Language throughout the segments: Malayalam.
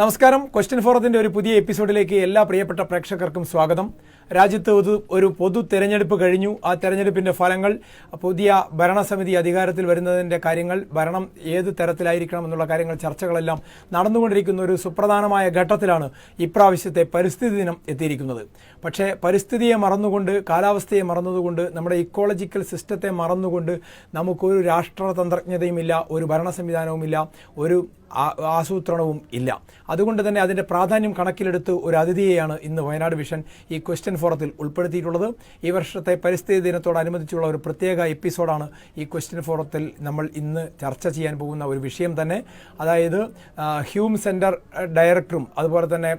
നമസ്കാരം. ക്വസ്റ്റ്യൻ ഫോറത്തിന്റെ ഒരു പുതിയ എപ്പിസോഡിലേക്ക് എല്ലാ പ്രിയപ്പെട്ട പ്രേക്ഷകർക്കും സ്വാഗതം. രാജ്യത്ത് ഒരു പൊതു തെരഞ്ഞെടുപ്പ് കഴിഞ്ഞു. ആ തെരഞ്ഞെടുപ്പിന്റെ ഫലങ്ങൾ പുതിയ ഭരണസമിതി അധികാരത്തിൽ വരുന്നതിന്റെ കാര്യങ്ങൾ ഭരണം ഏത് തരത്തിലായിരിക്കണം എന്നുള്ള കാര്യങ്ങൾ ചർച്ചകളെല്ലാം നടന്നുകൊണ്ടിരിക്കുന്ന ഒരു സുപ്രധാനമായ ഘട്ടത്തിലാണ് ഇപ്രാവശ്യത്തെ പരിസ്ഥിതി ദിനം എത്തിയിരിക്കുന്നത്. പക്ഷേ പരിസ്ഥിതിയെ മറന്നുകൊണ്ട് കാലാവസ്ഥയെ മറന്നതുകൊണ്ട് നമ്മുടെ ഇക്കോളജിക്കൽ സിസ്റ്റത്തെ മറന്നുകൊണ്ട് നമുക്കൊരു രാഷ്ട്രതന്ത്രജ്ഞതയുമില്ല ഒരു ഭരണ സംവിധാനവുമില്ല ഒരു ആസൂത്രണവും ഇല്ല. അതുകൊണ്ട് തന്നെ അതിന്റെ പ്രാധാന്യം കണക്കിലെടുത്ത് ഒരു അതിഥിയെയാണ് ഇന്ന് വയനാട് വിഷൻ ഈ ക്വസ്റ്റ്യൻ ഫോറത്തിൽ ഉൾപ്പെടുത്തിയിട്ടുള്ളത്. ഈ വർഷത്തെ പരിസ്ഥിതി ദിനത്തോടനുബന്ധിച്ചുള്ള ഒരു പ്രത്യേക എപ്പിസോഡാണ് ഈ ക്വസ്റ്റ്യൻ ഫോറത്തിൽ നമ്മൾ ഇന്ന് ചർച്ച ചെയ്യാൻ പോകുന്ന ഒരു വിഷയം തന്നെ. അതായത് ഹ്യൂം സെന്റർ ഡയറക്ടറും അതുപോലെ തന്നെ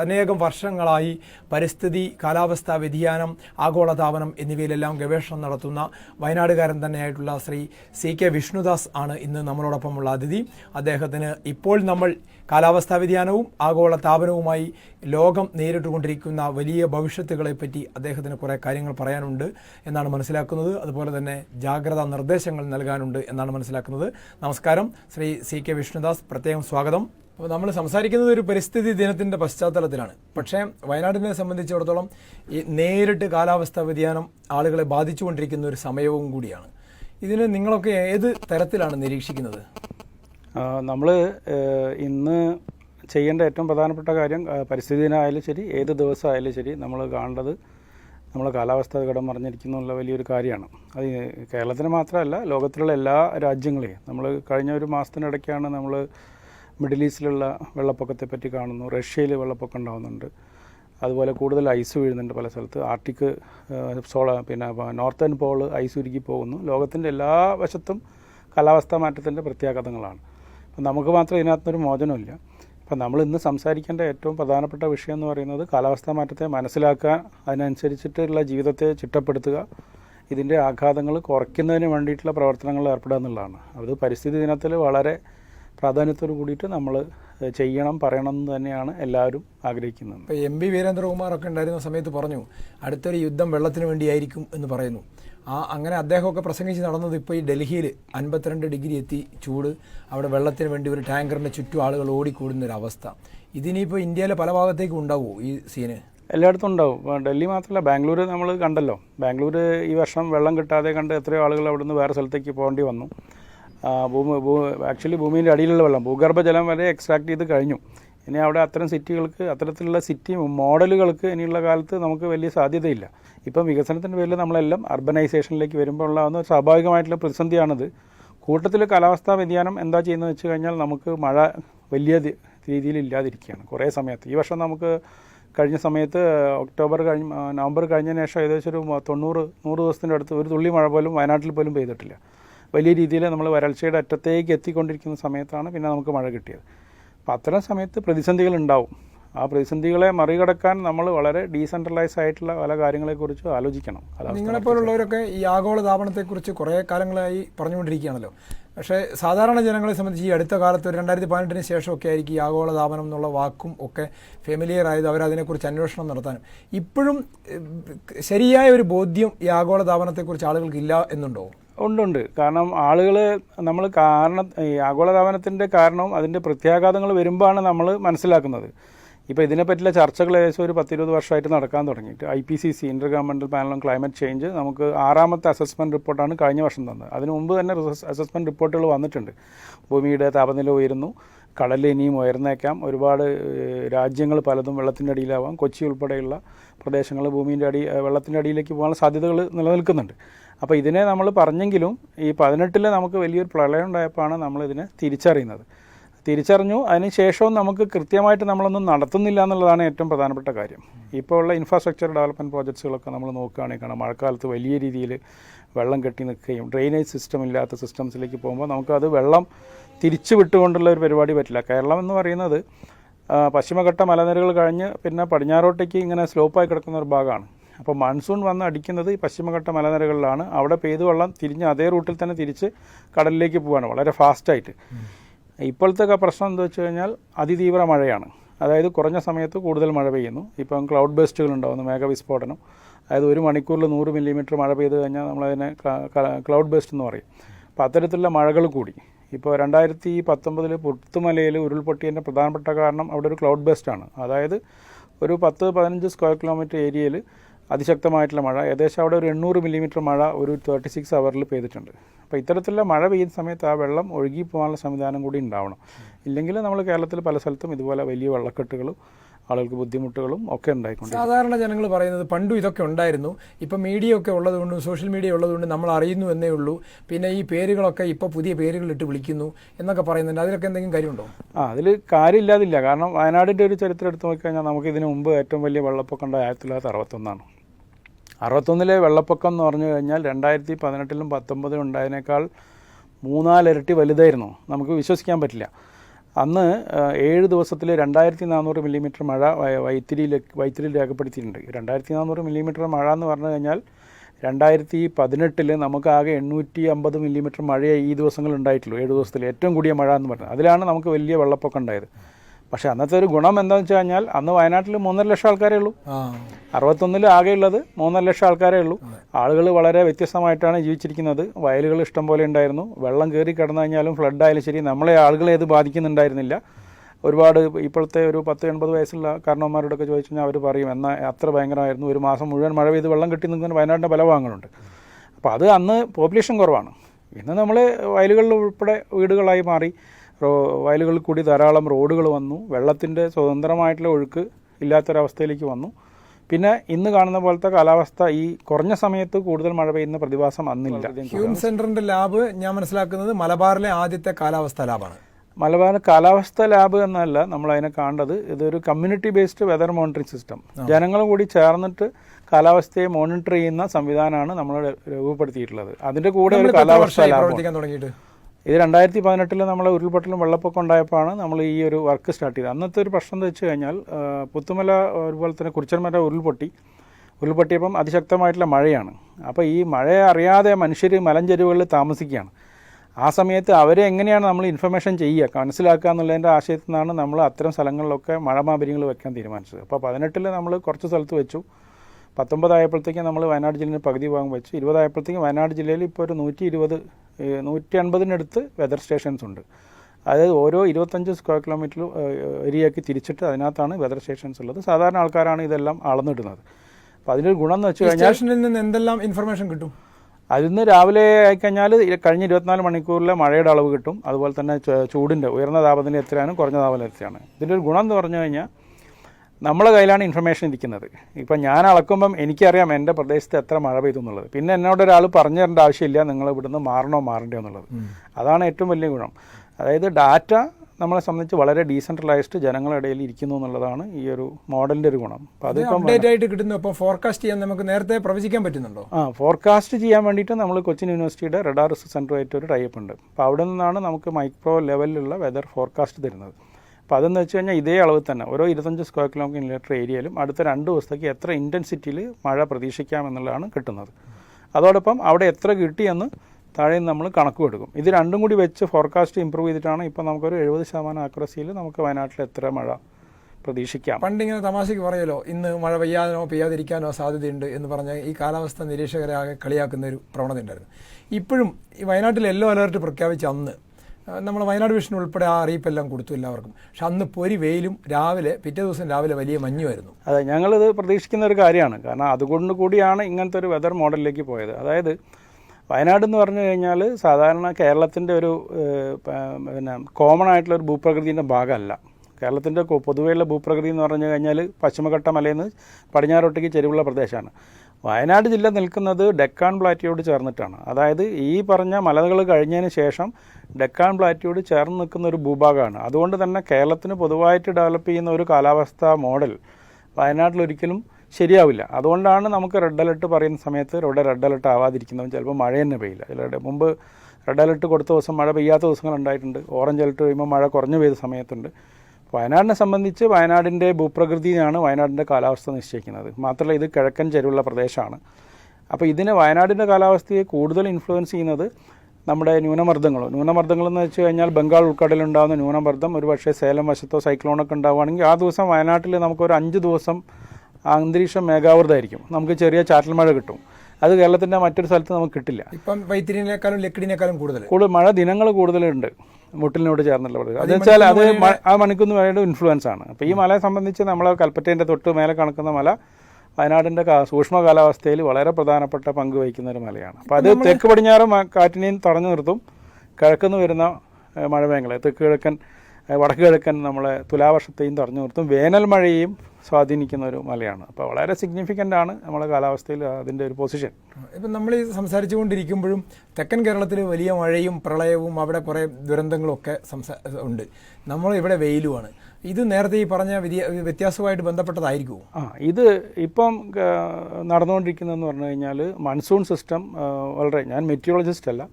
അനേകം വർഷങ്ങളായി പരിസ്ഥിതി കാലാവസ്ഥാ വ്യതിയാനം ആഗോളതാപനം എന്നിവയിലെല്ലാം ഗവേഷണം നടത്തുന്ന വയനാടുകാരൻ തന്നെയായിട്ടുള്ള ശ്രീ സി കെ വിഷ്ണുദാസ് ആണ് ഇന്ന് നമ്മളോടൊപ്പമുള്ള അതിഥി. അദ്ദേഹത്തിന് ഇപ്പോൾ നമ്മൾ കാലാവസ്ഥാ വ്യതിയാനവും ആഗോള താപനവുമായി ലോകം നേരിട്ടുകൊണ്ടിരിക്കുന്ന വലിയ ഭവിഷ്യത്തുകളെ പറ്റി അദ്ദേഹത്തിന് കുറേ കാര്യങ്ങൾ പറയാനുണ്ട് എന്നാണ് മനസ്സിലാക്കുന്നത്. അതുപോലെ തന്നെ ജാഗ്രതാ നിർദ്ദേശങ്ങൾ നൽകാനുണ്ട് എന്നാണ് മനസ്സിലാക്കുന്നത്. നമസ്കാരം. ശ്രീ സി കെ വിഷ്ണുദാസ് പ്രത്യേകം സ്വാഗതം. അപ്പോൾ നമ്മൾ സംസാരിക്കുന്നത് ഒരു പരിസ്ഥിതി ദിനത്തിന്റെ പശ്ചാത്തലത്തിലാണ്. പക്ഷേ വയനാടിനെ സംബന്ധിച്ചിടത്തോളം ഈ നേരിട്ട് കാലാവസ്ഥാ വ്യതിയാനം ആളുകളെ ബാധിച്ചുകൊണ്ടിരിക്കുന്ന ഒരു സമയവും കൂടിയാണ്. ഇതിന് നിങ്ങളൊക്കെ ഏത് തരത്തിലാണ് നിരീക്ഷിക്കുന്നത്? നമ്മൾ ഇന്ന് ചെയ്യേണ്ട ഏറ്റവും പ്രധാനപ്പെട്ട കാര്യം പരിസ്ഥിതി ദിനമായാലും ശരി ഏത് ദിവസമായാലും ശരി നമ്മൾ കാണേണ്ടത് നമ്മൾ കാലാവസ്ഥ ഘടം എന്നുള്ള വലിയൊരു കാര്യമാണ്. അത് കേരളത്തിന് മാത്രമല്ല ലോകത്തിലുള്ള എല്ലാ രാജ്യങ്ങളെയും. നമ്മൾ കഴിഞ്ഞ ഒരു മാസത്തിനിടയ്ക്കാണ് നമ്മൾ മിഡിൽ ഈസ്റ്റിലുള്ള വെള്ളപ്പൊക്കത്തെ പറ്റി കാണുന്നു. റഷ്യയിൽ വെള്ളപ്പൊക്കം ഉണ്ടാകുന്നുണ്ട് അതുപോലെ കൂടുതൽ ഐസ് വീഴുന്നുണ്ട് പല സ്ഥലത്ത്. ആർട്ടിക് സോള പിന്നെ നോർത്തേൺ പോൾ ഐസ് ഉരുക്കി പോകുന്നു. ലോകത്തിന്റെ എല്ലാ വശത്തും കാലാവസ്ഥാ മാറ്റത്തിന്റെ പ്രത്യാഘാതങ്ങളാണ്. നമുക്ക് മാത്രം ഇതിനകത്തൊരു മോചനമില്ല. അപ്പം നമ്മൾ ഇന്ന് സംസാരിക്കേണ്ട ഏറ്റവും പ്രധാനപ്പെട്ട വിഷയം എന്ന് പറയുന്നത് കാലാവസ്ഥാ മാറ്റത്തെ മനസ്സിലാക്കുക അതിനനുസരിച്ചിട്ടുള്ള ജീവിതത്തെ ചിട്ടപ്പെടുത്തുക ഇതിന്റെ ആഘാതങ്ങൾ കുറയ്ക്കുന്നതിന് വേണ്ടിയിട്ടുള്ള പ്രവർത്തനങ്ങളിൽ ഏർപ്പെടുക എന്നുള്ളതാണ്. അത് പരിസ്ഥിതി ദിനത്തിൽ വളരെ പ്രാധാന്യത്തോട് കൂടിയിട്ട് നമ്മൾ ചെയ്യണം പറയണം എന്ന് തന്നെയാണ് എല്ലാവരും ആഗ്രഹിക്കുന്നത്. ഇപ്പോൾ എം പി വീരേന്ദ്രകുമാറൊക്കെ ഉണ്ടായിരുന്ന സമയത്ത് പറഞ്ഞു അടുത്തൊരു യുദ്ധം വെള്ളത്തിന് വേണ്ടിയായിരിക്കും എന്ന് പറയുന്നു. ആ അങ്ങനെ അദ്ദേഹമൊക്കെ പ്രസംഗിച്ച് നടന്നത് ഇപ്പോൾ ഈ ഡൽഹിയിൽ അൻപത്തിരണ്ട് ഡിഗ്രി എത്തി ചൂട്. അവിടെ വെള്ളത്തിന് വേണ്ടി ഒരു ടാങ്കറിന്റെ ചുറ്റും ആളുകൾ ഓടിക്കൂടുന്ന ഒരു അവസ്ഥ. ഇതിനിപ്പോൾ ഇന്ത്യയിലെ പല ഭാഗത്തേക്കും ഉണ്ടാവുമോ ഈ സീന്? എല്ലായിടത്തും ഉണ്ടാവും. ഡൽഹി മാത്രമല്ല ബാംഗ്ലൂർ നമ്മൾ കണ്ടല്ലോ. ബാംഗ്ലൂർ ഈ വർഷം വെള്ളം കിട്ടാതെ കണ്ട് എത്രയോ ആളുകൾ അവിടെ നിന്ന് വേറെ സ്ഥലത്തേക്ക് പോകേണ്ടി വന്നു. ഭൂമി ഭൂ ആക്ച്വലി ഭൂമിന്റെ അടിയിലുള്ള വെള്ളം. ഭൂഗർഭജലം വരെ എക്സ്ട്രാക്ട് ചെയ്ത് കഴിഞ്ഞു. ഇനി അവിടെ അത്തരം സിറ്റികൾക്ക് അത്തരത്തിലുള്ള സിറ്റി മോഡലുകൾക്ക് ഇനിയുള്ള കാലത്ത് നമുക്ക് വലിയ സാധ്യതയില്ല. ഇപ്പം വികസനത്തിന്റെ പേരിൽ നമ്മളെല്ലാം അർബനൈസേഷനിലേക്ക് വരുമ്പോൾ ഉള്ള സ്വാഭാവികമായിട്ടുള്ള പ്രതിസന്ധിയാണിത്. കൂട്ടത്തിൽ കാലാവസ്ഥാ വ്യതിയാനം എന്താ ചെയ്യുന്നത് വെച്ച് കഴിഞ്ഞാൽ നമുക്ക് മഴ വലിയ രീതിയിൽ ഇല്ലാതിരിക്കുകയാണ് കുറേ സമയത്ത്. ഈ വർഷം നമുക്ക് കഴിഞ്ഞ സമയത്ത് ഒക്ടോബർ കഴിഞ്ഞ് നവംബർ കഴിഞ്ഞ ശേഷം ഏകദേശം ഒരു തൊണ്ണൂറ് നൂറ് ദിവസത്തിന്റെ അടുത്ത് ഒരു തുള്ളി മഴ പോലും വയനാട്ടിൽ പോലും പെയ്തിട്ടില്ല. വലിയ രീതിയിൽ നമ്മൾ വരൾച്ചയുടെ അറ്റത്തേക്ക് എത്തിക്കൊണ്ടിരിക്കുന്ന സമയത്താണ് പിന്നെ നമുക്ക് മഴ കിട്ടിയത്. അപ്പോൾ അത്തരം സമയത്ത് പ്രതിസന്ധികൾ ഉണ്ടാവും. ആ പ്രതിസന്ധികളെ മറികടക്കാൻ നമ്മൾ വളരെ ഡീസെൻട്രലൈസ് ആയിട്ടുള്ള പല കാര്യങ്ങളെക്കുറിച്ച് ആലോചിക്കണം. നിങ്ങളെപ്പോലുള്ളവരൊക്കെ ഈ ആഗോള താപനത്തെക്കുറിച്ച് കുറേ കാലങ്ങളായി പറഞ്ഞുകൊണ്ടിരിക്കുകയാണല്ലോ. പക്ഷേ സാധാരണ ജനങ്ങളെ സംബന്ധിച്ച് ഈ അടുത്ത കാലത്ത് രണ്ടായിരത്തി പതിനെട്ടിന് ശേഷമൊക്കെ ആയിരിക്കും ഈ ആഗോള താപനം എന്നുള്ള വാക്കും ഒക്കെ ഫെമിലിയർ ആയത് അവരതിനെക്കുറിച്ച് അന്വേഷണം നടത്താനും. ഇപ്പോഴും ശരിയായ ഒരു ബോധ്യം ഈ ആഗോള താപനത്തെക്കുറിച്ച് ആളുകൾക്ക് ഇല്ല എന്നുണ്ടോ? ഉണ്ടുണ്ട്. കാരണം ആളുകൾ നമ്മൾ കാരണം ഈ ആഗോളതാപനത്തിന്റെ കാരണവും അതിന്റെ പ്രത്യാഘാതങ്ങൾ വരുമ്പോഴാണ് നമ്മൾ മനസ്സിലാക്കുന്നത്. ഇപ്പോൾ ഇതിനെപ്പറ്റിയുള്ള ചർച്ചകൾ ഏകദേശം ഒരു പത്തിരുപത് വർഷമായിട്ട് നടക്കാൻ തുടങ്ങിയിട്ട്. I P C C intergovernmental panel on climate change നമുക്ക് ആറാമത്തെ അസസ്മെന്റ് റിപ്പോർട്ടാണ് കഴിഞ്ഞ വർഷം തന്നത്. അതിനു മുമ്പ് തന്നെ അസസ്മെന്റ് റിപ്പോർട്ടുകൾ വന്നിട്ടുണ്ട്. ഭൂമിയുടെ താപനില ഉയരുന്നു. കടൽ ഇനിയും ഉയർന്നേക്കാം. ഒരുപാട് രാജ്യങ്ങൾ പലതും വെള്ളത്തിന്റെ അടിയിലാവാം. കൊച്ചി ഉൾപ്പെടെയുള്ള പ്രദേശങ്ങൾ ഭൂമിന്റെ അടി വെള്ളത്തിന്റെ അടിയിലേക്ക് പോകാനുള്ള സാധ്യതകൾ നിലനിൽക്കുന്നുണ്ട്. അപ്പോൾ ഇതിനെ നമ്മൾ പറഞ്ഞെങ്കിലും ഈ പതിനെട്ടിൽ നമുക്ക് വലിയൊരു പ്രളയം നമ്മൾ ഇതിനെ തിരിച്ചറിയുന്നത്. തിരിച്ചറിഞ്ഞു അതിനുശേഷവും നമുക്ക് കൃത്യമായിട്ട് നമ്മളൊന്നും നടത്തുന്നില്ല എന്നുള്ളതാണ് ഏറ്റവും പ്രധാനപ്പെട്ട കാര്യം. ഇപ്പോൾ ഉള്ള ഇൻഫ്രാസ്ട്രക്ചർ ഡെവലപ്മെന്റ് പ്രോജക്ട്സുകളൊക്കെ നമ്മൾ നോക്കുകയാണെങ്കിൽ കാണാം. മഴക്കാലത്ത് വലിയ രീതിയിൽ വെള്ളം കെട്ടി നിൽക്കുകയും ഡ്രെയിനേജ് സിസ്റ്റം ഇല്ലാത്ത സിസ്റ്റംസിലേക്ക് പോകുമ്പോൾ നമുക്കത് വെള്ളം തിരിച്ചു വിട്ടുകൊണ്ടുള്ള ഒരു പരിപാടി പറ്റില്ല. കേരളം എന്ന് പറയുന്നത് പശ്ചിമഘട്ട മലനിരകൾ കഴിഞ്ഞ് പിന്നെ പടിഞ്ഞാറോട്ടേക്ക് ഇങ്ങനെ സ്ലോപ്പായി കിടക്കുന്ന ഒരു ഭാഗമാണ്. അപ്പോൾ മൺസൂൺ വന്ന് അടിക്കുന്നത് ഈ പശ്ചിമഘട്ട മലനിരകളിലാണ്. അവിടെ പെയ്തു വെള്ളം തിരിഞ്ഞ് അതേ റൂട്ടിൽ തന്നെ തിരിച്ച് കടലിലേക്ക് പോവുകയാണ് വളരെ ഫാസ്റ്റായിട്ട്. ഇപ്പോഴത്തെ പ്രശ്നം എന്താ വെച്ച് കഴിഞ്ഞാൽ അതിതീവ്ര മഴയാണ്. അതായത് കുറഞ്ഞ സമയത്ത് കൂടുതൽ മഴ പെയ്യുന്നു. ഇപ്പം ക്ലൗഡ് ബേസ്റ്റുകൾ ഉണ്ടാകുന്നു മേഘവിസ്ഫോടനം അതായത് ഒരു മണിക്കൂറിൽ നൂറ് മില്ലിമീറ്റർ മഴ പെയ്തു കഴിഞ്ഞാൽ നമ്മളതിനെ ക്ലൗഡ് ബേസ്റ്റ് എന്ന് പറയും. അപ്പോൾ അത്തരത്തിലുള്ള മഴകൾ കൂടി. ഇപ്പോൾ രണ്ടായിരത്തി പത്തൊമ്പതിൽ പുത്തുമലയിൽ ഉരുൾപൊട്ടിയതിന്റെ പ്രധാനപ്പെട്ട കാരണം അവിടെ ഒരു ക്ലൗഡ് ബെസ്റ്റ് ആണ്. അതായത് ഒരു പത്ത് പതിനഞ്ച് സ്ക്വയർ കിലോമീറ്റർ ഏരിയയിൽ അതിശക്തമായിട്ടുള്ള മഴ ഏകദേശം അവിടെ ഒരു എണ്ണൂറ് മില്ലിമീറ്റർ മഴ ഒരു തേർട്ടി സിക്സ് അവറിൽ പെയ്തിട്ടുണ്ട്. അപ്പോൾ ഇത്തരത്തിലുള്ള മഴ പെയ്യുന്ന സമയത്ത് ആ വെള്ളം ഒഴുകി പോകാനുള്ള സംവിധാനം കൂടി ഉണ്ടാവണം. ഇല്ലെങ്കിൽ നമ്മൾ കേരളത്തിൽ പല സ്ഥലത്തും ഇതുപോലെ വലിയ വെള്ളക്കെട്ടുകളും ആളുകൾക്ക് ബുദ്ധിമുട്ടുകളും ഒക്കെ ഉണ്ടായിക്കൊണ്ട് സാധാരണ ജനങ്ങൾ പറയുന്നത് പണ്ടും ഇതൊക്കെ ഉണ്ടായിരുന്നു. ഇപ്പം മീഡിയ ഒക്കെ ഉള്ളതുകൊണ്ടും സോഷ്യൽ മീഡിയ ഉള്ളതുകൊണ്ട് നമ്മൾ അറിയുന്നു എന്നേ ഉള്ളൂ. പിന്നെ ഈ പേരുകളൊക്കെ ഇപ്പോൾ പുതിയ പേരുകൾ ഇട്ട് വിളിക്കുന്നു എന്നൊക്കെ പറയുന്നുണ്ട്. അതിലൊക്കെ എന്തെങ്കിലും കാര്യമുണ്ടോ? ആ അതിൽ കാര്യമില്ലാതില്ല. കാരണം വയനാടിന്റെ ഒരു ചരിത്രം എടുത്തു നോക്കിക്കഴിഞ്ഞാൽ നമുക്ക് ഇതിനു മുമ്പ് ഏറ്റവും വലിയ വെള്ളപ്പൊക്കം ഉണ്ടായ ആയിരത്തി തൊള്ളായിരത്തി അറുപത്തൊന്നാണ്. അറുപത്തൊന്നിലെ വെള്ളപ്പൊക്കം എന്ന് പറഞ്ഞു കഴിഞ്ഞാൽ രണ്ടായിരത്തി പതിനെട്ടിലും പത്തൊമ്പതിലും ഉണ്ടായതിനേക്കാൾ മൂന്നാലിരട്ടി വലുതായിരുന്നു. നമുക്ക് വിശ്വസിക്കാൻ പറ്റില്ല. അന്ന് ഏഴ് ദിവസത്തിൽ രണ്ടായിരത്തി നാനൂറ് മില്ലിമീറ്റർ മഴ വൈത്തിരിയിൽ വൈത്തിരിയിൽ രേഖപ്പെടുത്തിയിട്ടുണ്ട്. രണ്ടായിരത്തി നാനൂറ് മില്ലിമീറ്റർ മഴ എന്ന് പറഞ്ഞു കഴിഞ്ഞാൽ രണ്ടായിരത്തി പതിനെട്ടിൽ നമുക്ക് ആകെ എണ്ണൂറ്റി അമ്പത് മില്ലിമീറ്റർ മഴയെ ഈ ദിവസങ്ങൾ ഉണ്ടായിട്ടുള്ളൂ. ഏഴ് ദിവസത്തിൽ ഏറ്റവും കൂടിയ മഴ എന്ന് പറഞ്ഞത് അതിലാണ് നമുക്ക് വലിയ വെള്ളപ്പൊക്കം ഉണ്ടായത്. പക്ഷേ അന്നത്തെ ഒരു ഗുണം എന്താണെന്ന് വെച്ച് കഴിഞ്ഞാൽ അന്ന് വയനാട്ടിൽ മൂന്നര ലക്ഷം ആൾക്കാരേ ഉള്ളൂ. ആകെ ഉള്ളത് മൂന്നര ലക്ഷം ആൾക്കാരേ ഉള്ളൂ. ആളുകൾ വളരെ വ്യത്യസ്തമായിട്ടാണ് ജീവിച്ചിരിക്കുന്നത്. വയലുകൾ ഇഷ്ടം പോലെ ഉണ്ടായിരുന്നു. വെള്ളം കയറി കിടന്നു കഴിഞ്ഞാലും ഫ്ലഡ് ആയാലും ശരി നമ്മളെ ആളുകളെ ഇത് ബാധിക്കുന്നുണ്ടായിരുന്നില്ല. ഒരുപാട് ഇപ്പോഴത്തെ ഒരു പത്ത് എൺപത് വയസ്സുള്ള കാരണവന്മാരോടൊക്കെ ചോദിച്ചു കഴിഞ്ഞാൽ അവർ പറയും എന്നാൽ അത്ര ഭയങ്കരമായിരുന്നു. ഒരു മാസം മുഴുവൻ മഴ പെയ്ത് വെള്ളം കിട്ടി നിൽക്കുന്ന വയനാടിന്റെ പല ഭാഗങ്ങളുണ്ട്. അപ്പോൾ അത് അന്ന് പോപ്പുലേഷൻ കുറവാണ്. ഇന്ന് നമ്മൾ വയലുകളിൽ ഉൾപ്പെടെ വീടുകളായി മാറി വയലുകളിൽ കൂടി ധാരാളം റോഡുകൾ വന്നു. വെള്ളത്തിന്റെ സ്വതന്ത്രമായിട്ടുള്ള ഒഴുക്ക് ഇല്ലാത്തൊരവസ്ഥയിലേക്ക് വന്നു. പിന്നെ ഇന്ന് കാണുന്ന പോലത്തെ കാലാവസ്ഥ ഈ കുറഞ്ഞ സമയത്ത് കൂടുതൽ മഴ പെയ്യുന്ന പ്രതിഭാസം അന്നില്ല. ഹ്യൂം സെന്ററിന്റെ ലാബ് ഞാൻ മനസ്സിലാക്കുന്നത് മലബാറിലെ ആദ്യത്തെ കാലാവസ്ഥ ലാബാണ് മലബാർ കാലാവസ്ഥ ലാബ് എന്നല്ല നമ്മൾ അതിനെ കാണേണ്ടത് ഇതൊരു community based weather monitoring system ജനങ്ങളും കൂടി ചേർന്നിട്ട് കാലാവസ്ഥയെ മോണിറ്റർ ചെയ്യുന്ന സംവിധാനമാണ് നമ്മൾ രൂപപ്പെടുത്തിയിട്ടുള്ളത്. അതിന്റെ കൂടെ ഒരു കാലാവസ്ഥ ലാബ് പ്രവർത്തിക്കാൻ തുടങ്ങിയിട്ട്. ഇത് രണ്ടായിരത്തി പതിനെട്ടിൽ നമ്മൾ ഉരുൾപൊട്ടലും വെള്ളപ്പൊക്കം ഉണ്ടായപ്പോഴാണ് നമ്മൾ ഈ ഒരു വർക്ക് സ്റ്റാർട്ട് ചെയ്തത്. അന്നത്തെ ഒരു പ്രശ്നം എന്ന് വെച്ച് കഴിഞ്ഞാൽ പുത്തുമല അതുപോലെ തന്നെ കുറിച്ചന്മാരുടെ ഉരുൾപൊട്ടി. ഉരുൾപൊട്ടിയപ്പം അതിശക്തമായിട്ടുള്ള മഴയാണ്. അപ്പോൾ ഈ മഴ അറിയാതെ മനുഷ്യർ മലഞ്ചെരുവുകളിൽ താമസിക്കുകയാണ്. ആ സമയത്ത് അവരെ എങ്ങനെയാണ് നമ്മൾ ഇൻഫർമേഷൻ ചെയ്യുക മനസ്സിലാക്കുക എന്നുള്ളതിന്റെ ആശയത്തിൽ നിന്നാണ് നമ്മൾ അത്തരം സ്ഥലങ്ങളിലൊക്കെ മഴമാപിരികൾ വെക്കാൻ തീരുമാനിച്ചത്. അപ്പോൾ പതിനെട്ടിൽ നമ്മൾ കുറച്ച് സ്ഥലത്ത് വെച്ചു. പത്തൊമ്പതായപ്പോഴത്തേക്കും നമ്മൾ വയനാട് ജില്ലയിൽ പകുതി ഭാഗം വെച്ചു. ഇരുപതായപ്പോഴത്തേക്കും വയനാട് ജില്ലയിൽ ഇപ്പോൾ ഒരു നൂറ്റി ഇരുപത് നൂറ്റി അൻപതിനടുത്ത് വെതർ സ്റ്റേഷൻസ് ഉണ്ട്. അതായത് ഓരോ ഇരുപത്തഞ്ച് സ്ക്വയർ കിലോമീറ്റർ ഏരിയയ്ക്ക് തിരിച്ചിട്ട് അതിനകത്താണ് വെതർ സ്റ്റേഷൻസ് ഉള്ളത്. സാധാരണ ആൾക്കാരാണ് ഇതെല്ലാം അളന്നിടുന്നത്. അപ്പോൾ അതിനൊരു ഗുണം എന്ന് വെച്ച് കഴിഞ്ഞാൽ സ്റ്റേഷനിൽ നിന്ന് എന്തെല്ലാം ഇൻഫർമേഷൻ കിട്ടും? അതിന്ന് രാവിലെ ആയിക്കഴിഞ്ഞാൽ കഴിഞ്ഞ ഇരുപത്തിനാല് മണിക്കൂറിലെ മഴയുടെ അളവ് കിട്ടും. അതുപോലെ തന്നെ ചൂടിന്റെ ഉയർന്ന താപനില എത്രയാണ് കുറഞ്ഞ താപനില എത്രയാണ്. ഇതിന്റെ ഒരു ഗുണം എന്ന് പറഞ്ഞു കഴിഞ്ഞാൽ നമ്മളെ കയ്യിലാണ് ഇൻഫർമേഷൻ ഇരിക്കുന്നത്. ഇപ്പം ഞാൻ അളക്കുമ്പം എനിക്കറിയാം എന്റെ പ്രദേശത്ത് എത്ര മഴ പെയ്തു എന്നുള്ളത്. പിന്നെ എന്നോട് ഒരാൾ പറഞ്ഞു തരേണ്ട ആവശ്യമില്ല നിങ്ങൾ ഇവിടുന്ന് മാറണോ മാറണ്ടോ എന്നുള്ളത്. അതാണ് ഏറ്റവും വലിയ ഗുണം. അതായത് ഡാറ്റ നമ്മളെ സംബന്ധിച്ച് വളരെ ഡീസെൻട്രലൈസ്ഡ് ജനങ്ങളുടെ ഇടയിൽ ഇരിക്കുന്നു എന്നുള്ളതാണ് ഈ ഒരു മോഡലിന്റെ ഒരു ഗുണം. അപ്പോൾ അപ്ഡേറ്റ് ആയിട്ട് കിട്ടുന്നു. അപ്പോൾ ഫോർകാസ്റ്റ് ചെയ്യാൻ നമുക്ക് നേരത്തെ പ്രവചിക്കാൻ പറ്റുന്നുണ്ടോ? ആ ഫോർകാസ്റ്റ് ചെയ്യാൻ വേണ്ടിയിട്ട് നമ്മൾ കൊച്ചിൻ യൂണിവേഴ്സിറ്റിയുടെ റെഡാർ റിസർച്ച് സെന്ററുമായിട്ട് ഒരു ടൈപ്പ് ഉണ്ട്. അപ്പോൾ അവിടെ നിന്നാണ് നമുക്ക് മൈക്രോ ലെവലിലുള്ള വെതർ ഫോർകാസ്റ്റ് തരുന്നത്. അപ്പോൾ അതെന്ന് വെച്ച് കഴിഞ്ഞാൽ ഇതേ അളവ് തന്നെ. ഓരോ ഇരുപത്തഞ്ച് സ്ക്വയർ കിലോമീറ്റർ ഏരിയയിലും അടുത്ത രണ്ട് ദിവസത്തേക്ക് എത്ര ഇന്റൻസിറ്റിയിൽ മഴ പ്രതീക്ഷിക്കാം എന്നുള്ളതാണ് കിട്ടുന്നത്. അതോടൊപ്പം അവിടെ എത്ര കിട്ടിയെന്ന് താഴെ നമ്മൾ കണക്ക് കൊടുക്കും ഇത് രണ്ടും കൂടി വെച്ച് ഫോർകാസ്റ്റ് ഇമ്പ്രൂവ് ചെയ്തിട്ടാണ് ഇപ്പോൾ നമുക്കൊരു എഴുപത് ശതമാനം ആക്യുറസിയിൽ നമുക്ക് വയനാട്ടിൽ എത്ര മഴ പ്രതീക്ഷിക്കാം. പണ്ടിങ്ങനെ തമാശയ്ക്ക് പറയലോ ഇന്ന് മഴ പെയ്യാനോ പെയ്യാതിരിക്കാനോ സാധ്യതയുണ്ട് എന്ന് പറഞ്ഞ ഈ കാലാവസ്ഥ നിരീക്ഷകരെ കളിയാക്കുന്ന ഒരു പ്രവണത ഉണ്ടായിരുന്നു ഇപ്പോഴും ഈ വയനാട്ടിൽ യെല്ലോ അലേർട്ട് പ്രഖ്യാപിച്ച അന്ന് നമ്മൾ വയനാട് വിഷൻ ഉൾപ്പെടെ ആ അറിയിപ്പെല്ലാം കൊടുത്തു എല്ലാവർക്കും. പക്ഷെ അന്ന് പൊരി വെയിലും രാവിലെ പിറ്റേ ദിവസം രാവിലെ വലിയ മഞ്ഞുമായിരുന്നു. അതെ ഞങ്ങളിത് പ്രതീക്ഷിക്കുന്ന ഒരു കാര്യമാണ്. കാരണം അതുകൊണ്ട് കൂടിയാണ് ഇങ്ങനത്തെ ഒരു വെതർ മോഡലിലേക്ക് പോയത്. അതായത് വയനാട് എന്ന് പറഞ്ഞു കഴിഞ്ഞാൽ സാധാരണ കേരളത്തിന്റെ ഒരു പിന്നെ കോമൺ ആയിട്ടുള്ള ഒരു ഭൂപ്രകൃതിന്റെ ഭാഗമല്ല. കേരളത്തിന്റെ പൊതുവെയുള്ള ഭൂപ്രകൃതി എന്ന് പറഞ്ഞു കഴിഞ്ഞാൽ പശ്ചിമഘട്ട മലയിൽ നിന്ന് പടിഞ്ഞാറോട്ടേക്ക് ചെരിവുള്ള പ്രദേശമാണ്. വയനാട് ജില്ല നിൽക്കുന്നത് ഡെക്കാൻ പ്ലാറ്റിയോട് ചേർന്നിട്ടാണ്. അതായത് ഈ പറഞ്ഞ മലകൾ കഴിഞ്ഞതിന് ശേഷം ഡെക്കാൻ പ്ലാറ്റിയോട് ചേർന്ന് നിൽക്കുന്ന ഒരു ഭൂഭാഗമാണ്. അതുകൊണ്ട് തന്നെ കേരളത്തിന് പൊതുവായിട്ട് ഡെവലപ്പ് ചെയ്യുന്ന ഒരു കാലാവസ്ഥാ മോഡൽ വയനാട്ടിൽ ഒരിക്കലും ശരിയാവില്ല. അതുകൊണ്ടാണ് നമുക്ക് റെഡ് അലർട്ട് പറയുന്ന സമയത്ത് ഇവിടെ റെഡ് അലർട്ട് ആവാതിരിക്കുന്നതും ചിലപ്പോൾ മഴ തന്നെ പെയ്യില്ല. ചിലരുടെ മുമ്പ് റെഡ് അലർട്ട് കൊടുത്ത ദിവസം മഴ പെയ്യാത്ത ദിവസങ്ങൾ ഉണ്ടായിട്ടുണ്ട്. ഓറഞ്ച് അലർട്ട് കഴിയുമ്പോൾ മഴ കുറഞ്ഞു പെയ്ത സമയത്തുണ്ട്. വയനാടിനെ സംബന്ധിച്ച് വയനാടിന്റെ ഭൂപ്രകൃതിയാണ് വയനാടിന്റെ കാലാവസ്ഥ നിശ്ചയിക്കുന്നത്. മാത്രമല്ല ഇത് കിഴക്കൻ ചെരുവുള്ള പ്രദേശമാണ്. അപ്പോൾ ഇതിന് വയനാടിന്റെ കാലാവസ്ഥയെ കൂടുതൽ ഇൻഫ്ലുവൻസ് ചെയ്യുന്നത് നമ്മുടെ ന്യൂനമർദ്ദങ്ങൾ ന്യൂനമർദ്ദങ്ങൾ എന്ന് വെച്ച് കഴിഞ്ഞാൽ ബംഗാൾ ഉൾക്കടലിൽ ഉണ്ടാകുന്ന ന്യൂനമർദ്ദം ഒരു പക്ഷേ സേലം വശത്തോ സൈക്ലോണൊക്കെ ഉണ്ടാവുകയാണെങ്കിൽ ആ ദിവസം വയനാട്ടിൽ നമുക്കൊരു അഞ്ച് ദിവസം അന്തരീക്ഷം മേഘാവൃതമായിരിക്കും. നമുക്ക് ചെറിയ ചാറ്റൽ മഴ കിട്ടും. അത് കേരളത്തിന്റെ മറ്റൊരു സ്ഥലത്ത് നമുക്ക് കിട്ടില്ല. ഇപ്പം വൈത്തിരിനേക്കാളും ലക്കിടിനേക്കാളും കൂടുതൽ. കൂടുതൽ മഴ ദിനങ്ങൾ കൂടുതലുണ്ട്. മുട്ടിലിനോട് ചേർന്നുള്ള പ്രദേശം അത് വെച്ചാൽ അത് ആ മണിക്കുന്ന് മഴയുടെ ഇൻഫ്ലുവൻസ് ആണ് അപ്പോൾ ഈ മലയെ സംബന്ധിച്ച് നമ്മൾ കൽപ്പറ്റേന്റെ തൊട്ട് മേലെ കണക്കുന്ന മല വയനാടിന്റെ സൂക്ഷ്മ കാലാവസ്ഥയിൽ വളരെ പ്രധാനപ്പെട്ട പങ്ക് വഹിക്കുന്ന ഒരു മലയാണ്. അപ്പോൾ അത് തെക്ക് പടിഞ്ഞാറ് കാറ്റിനെയും തടഞ്ഞു നിർത്തും. കിഴക്കുന്ന് വരുന്ന മഴ മഴമേഖല തെക്ക് കിഴക്കൻ വടക്ക് കിഴക്കൻ നമ്മളെ തുലാവർഷത്തെയും തടഞ്ഞു നിർത്തും. വേനൽ മഴയെയും സ്വാധീനിക്കുന്ന ഒരു മലയാണ്. അപ്പോൾ വളരെ സിഗ്നിഫിക്കന്റ് ആണ് നമ്മളെ കാലാവസ്ഥയിൽ അതിന്റെ ഒരു പൊസിഷൻ ഇപ്പം നമ്മൾ ഈ സംസാരിച്ചുകൊണ്ടിരിക്കുമ്പോഴും തെക്കൻ കേരളത്തിൽ വലിയ മഴയും പ്രളയവും അവിടെ കുറേ ദുരന്തങ്ങളൊക്കെ സംസാ ഉണ്ട്. നമ്മൾ ഇവിടെ വെയിലുമാണ് ഇത് നേരത്തെ ഈ പറഞ്ഞ വ്യത്യ വ്യത്യാസവുമായിട്ട് ബന്ധപ്പെട്ടതായിരിക്കുമോ ആ ഇത് ഇപ്പം നടന്നുകൊണ്ടിരിക്കുന്നതെന്ന് പറഞ്ഞു കഴിഞ്ഞാൽ മൺസൂൺ സിസ്റ്റം വളരെ ഞാൻ മെറ്റീരിയോളജിസ്റ്റ് അല്ല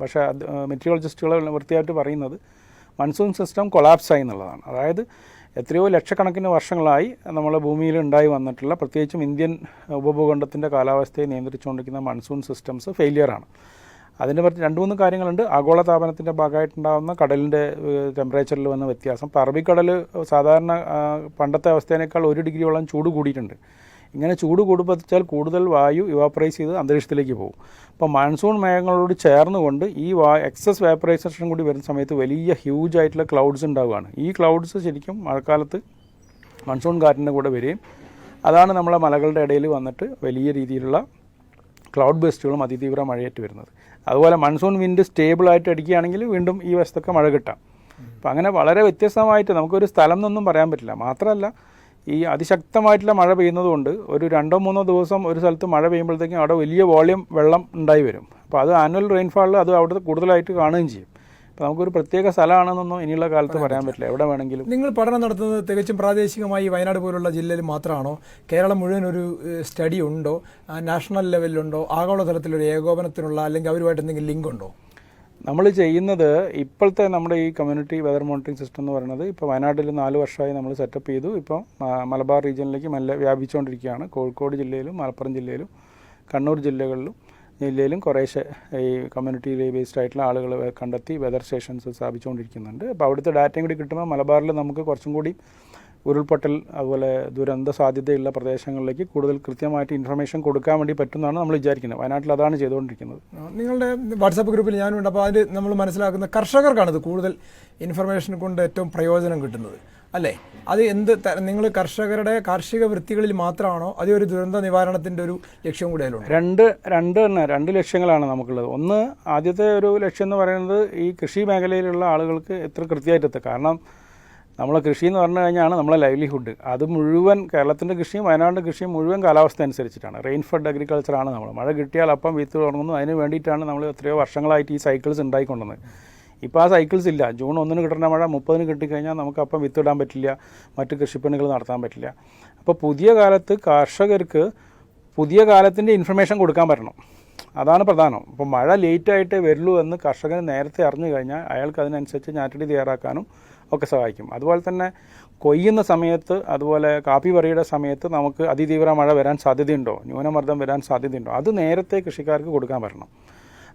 പക്ഷേ അത് മെറ്റീരിയോളജിസ്റ്റുകൾ വൃത്തിയായിട്ട് പറയുന്നത് മൺസൂൺ സിസ്റ്റം കൊളാപ്സ് ആയി എന്നുള്ളതാണ്. അതായത് എത്രയോ ലക്ഷക്കണക്കിന് വർഷങ്ങളായി നമ്മുടെ ഭൂമിയിൽ ഉണ്ടായി വന്നിട്ടുള്ള പ്രത്യേകിച്ചും ഇന്ത്യൻ ഉപഭൂഖണ്ഡത്തിന്റെ കാലാവസ്ഥയെ നിയന്ത്രിച്ചുകൊണ്ടിരിക്കുന്ന മൺസൂൺ സിസ്റ്റംസ് ഫെയിലിയറാണ്. അതിന്റെ പറ്റി രണ്ട് മൂന്ന് കാര്യങ്ങളുണ്ട്. ആഗോളതാപനത്തിന്റെ ഭാഗമായിട്ടുണ്ടാകുന്ന കടലിന്റെ ടെമ്പറേച്ചറിൽ വന്ന വ്യത്യാസം. അറബിക്കടൽ സാധാരണ പണ്ടത്തെ അവസ്ഥേനേക്കാൾ ഒരു ഡിഗ്രിയോളം ചൂട് കൂടിയിട്ടുണ്ട്. ഇങ്ങനെ ചൂട് കൂടുമ്പോൾ കൂടുതൽ വായു ഇവാപ്പറൈസ് ചെയ്ത് അന്തരീക്ഷത്തിലേക്ക് പോകും. അപ്പോൾ മൺസൂൺ മേഘങ്ങളോട് ചേർന്നുകൊണ്ട് ഈ വാ എക്സസ് വാപ്പറൈസേഷൻ കൂടി വരുന്ന സമയത്ത് വലിയ ഹ്യൂജ് ആയിട്ടുള്ള ക്ലൗഡ്സ് ഉണ്ടാവുകയാണ്. ഈ ക്ലൗഡ്സ് ശരിക്കും മഴക്കാലത്ത് മൺസൂൺ കാറ്റിന്റെ കൂടെ വരികയും അതാണ് നമ്മളെ മലകളുടെ ഇടയിൽ വന്നിട്ട് വലിയ രീതിയിലുള്ള ക്ലൗഡ് ബേസ്റ്റുകളും അതിതീവ്ര മഴയായിട്ട് വരുന്നത്. അതുപോലെ മൺസൂൺ വിൻഡ് സ്റ്റേബിളായിട്ട് അടിക്കുകയാണെങ്കിൽ വീണ്ടും ഈ വശത്തൊക്കെ മഴ കിട്ടാം. അപ്പം അങ്ങനെ വളരെ വ്യത്യസ്തമായിട്ട് നമുക്കൊരു സ്ഥലം എന്നൊന്നും പറയാൻ പറ്റില്ല. മാത്രമല്ല ഈ അതിശക്തമായിട്ടുള്ള മഴ പെയ്യുന്നതുകൊണ്ട് ഒരു രണ്ടോ മൂന്നോ ദിവസം ഒരു സ്ഥലത്ത് മഴ പെയ്യുമ്പോഴത്തേക്കും അവിടെ വലിയ വോളിയം വെള്ളം ഉണ്ടായി വരും. അപ്പോൾ അത് ആനുവൽ റെയിൻഫാളിൽ അത് അവിടെ കൂടുതലായിട്ട് കാണുകയും ചെയ്യും. അപ്പോൾ നമുക്കൊരു പ്രത്യേക സ്ഥലമാണെന്നൊന്നും ഇനിയുള്ള കാലത്ത് പറയാൻ പറ്റില്ല. എവിടെ വേണമെങ്കിലും. നിങ്ങൾ പഠനം നടത്തുന്നത് തികച്ചും പ്രാദേശികമായി വയനാട് പോലുള്ള ജില്ലയിൽ മാത്രമാണോ? കേരളം മുഴുവൻ ഒരു സ്റ്റഡി ഉണ്ടോ? നാഷണൽ ലെവലിലുണ്ടോ ആഗോളതലത്തിലൊരു ഏകോപനത്തിനുള്ള അല്ലെങ്കിൽ അവരുമായിട്ട് എന്തെങ്കിലും ലിങ്ക് ഉണ്ടോ? നമ്മൾ ചെയ്യുന്നത് ഇപ്പോഴത്തെ നമ്മുടെ ഈ കമ്മ്യൂണിറ്റി വെതർ മോണിറ്ററിംഗ് സിസ്റ്റം എന്ന് പറയുന്നത് ഇപ്പോൾ വയനാട്ടിൽ നാല് വർഷമായി നമ്മൾ സെറ്റപ്പ് ചെയ്തു. ഇപ്പോൾ മലബാർ റീജിയനിലേക്ക് മെല്ലെ വ്യാപിച്ചുകൊണ്ടിരിക്കുകയാണ് കോഴിക്കോട് ജില്ലയിലും മലപ്പുറം ജില്ലയിലും കണ്ണൂർ ജില്ലകളിലും ജില്ലയിലും കുറേശ്ശെ ഈ കമ്മ്യൂണിറ്റി ബേസ്ഡ് ആയിട്ടുള്ള ആളുകൾ കണ്ടെത്തി വെതർ സ്റ്റേഷൻസ് സ്ഥാപിച്ചുകൊണ്ടിരിക്കുന്നുണ്ട് അപ്പോൾ അവിടുത്തെ ഡാറ്റയും കൂടി കിട്ടുമ്പോൾ മലബാറിൽ നമുക്ക് കുറച്ചും കൂടി ഉരുൾപൊട്ടൽ അതുപോലെ ദുരന്ത സാധ്യതയുള്ള പ്രദേശങ്ങളിലേക്ക് കൂടുതൽ കൃത്യമായിട്ട് ഇൻഫർമേഷൻ കൊടുക്കാൻ വേണ്ടി പറ്റുന്നതാണ് നമ്മൾ വിചാരിക്കുന്നത്. വയനാട്ടിൽ അതാണ് ചെയ്തുകൊണ്ടിരിക്കുന്നത്. നിങ്ങളുടെ വാട്സാപ്പ് ഗ്രൂപ്പിൽ ഞാനുണ്ട് അപ്പോൾ അതിൽ നമ്മൾ മനസ്സിലാക്കുന്ന കർഷകർക്കാണ് ഇത് കൂടുതൽ ഇൻഫർമേഷൻ കൊണ്ട് ഏറ്റവും പ്രയോജനം കിട്ടുന്നത്. അല്ലേ? അത് എന്ത് നിങ്ങൾ കർഷകരുടെ കാർഷിക വൃത്തികളിൽ മാത്രമാണോ? അതേ ഒരു ദുരന്ത നിവാരണത്തിന്റെ ഒരു ലക്ഷ്യം കൂടെ അതിലുണ്ട്. രണ്ട് രണ്ട് തന്നെ രണ്ട് ലക്ഷ്യങ്ങളാണ് നമുക്കുള്ളത്. ഒന്ന് ആദ്യത്തെ ഒരു ലക്ഷ്യം എന്ന് പറയുന്നത് ഈ കൃഷി മേഖലയിലുള്ള ആളുകൾക്ക് എത്ര കൃത്യമായിട്ട് എത്തുക കാരണം നമ്മളെ കൃഷി എന്ന് പറഞ്ഞു കഴിഞ്ഞാൽ നമ്മളെ ലൈവ്ലിഹുഡ് അത് മുഴുവൻ കേരളത്തിന്റെ കൃഷിയും വയനാടിന്റെ കൃഷിയും മുഴുവൻ കാലാവസ്ഥ അനുസരിച്ചിട്ടാണ്. റെയിൻ അഗ്രികൾച്ചർ അഗ്രികൾച്ചറാണ് നമ്മൾ മഴ കിട്ടിയാൽ അപ്പം വിത്ത് തുടങ്ങുന്നു. അതിന് വേണ്ടിയിട്ടാണ് നമ്മൾ എത്രയോ വർഷങ്ങളായിട്ട് ഈ സൈക്കിൾസ് ഉണ്ടായിക്കൊണ്ടത് ഇപ്പോൾ ആ സൈക്കിൾസ് ഇല്ല. ജൂൺ ഒന്നിന് കിട്ടുന്ന മഴ മുപ്പതിന് കിട്ടിക്കഴിഞ്ഞാൽ നമുക്ക് അപ്പം വിത്ത് ഇടാൻ പറ്റില്ല. മറ്റ് കൃഷിപ്പണികൾ നടത്താൻ പറ്റില്ല. അപ്പോൾ പുതിയ കാലത്ത് കർഷകർക്ക് പുതിയ കാലത്തിന്റെ ഇൻഫർമേഷൻ കൊടുക്കാൻ പറ്റണം. അതാണ് പ്രധാനം. ഇപ്പോൾ മഴ ലേറ്റായിട്ടേ വരുള്ളൂ എന്ന് കർഷകന് നേരത്തെ അറിഞ്ഞു കഴിഞ്ഞാൽ അയാൾക്ക് അതിനനുസരിച്ച് ഞാറ്റടി തയ്യാറാക്കാനും ഒക്കെ സഹായിക്കും. അതുപോലെ തന്നെ കൊയ്യുന്ന സമയത്ത് അതുപോലെ കാപ്പി പറിയുടെ സമയത്ത് നമുക്ക് അതിതീവ്ര മഴ വരാൻ സാധ്യതയുണ്ടോ? ന്യൂനമർദ്ദം വരാൻ സാധ്യതയുണ്ടോ? അത് നേരത്തെ കൃഷിക്കാർക്ക് കൊടുക്കാൻ പറ്റണം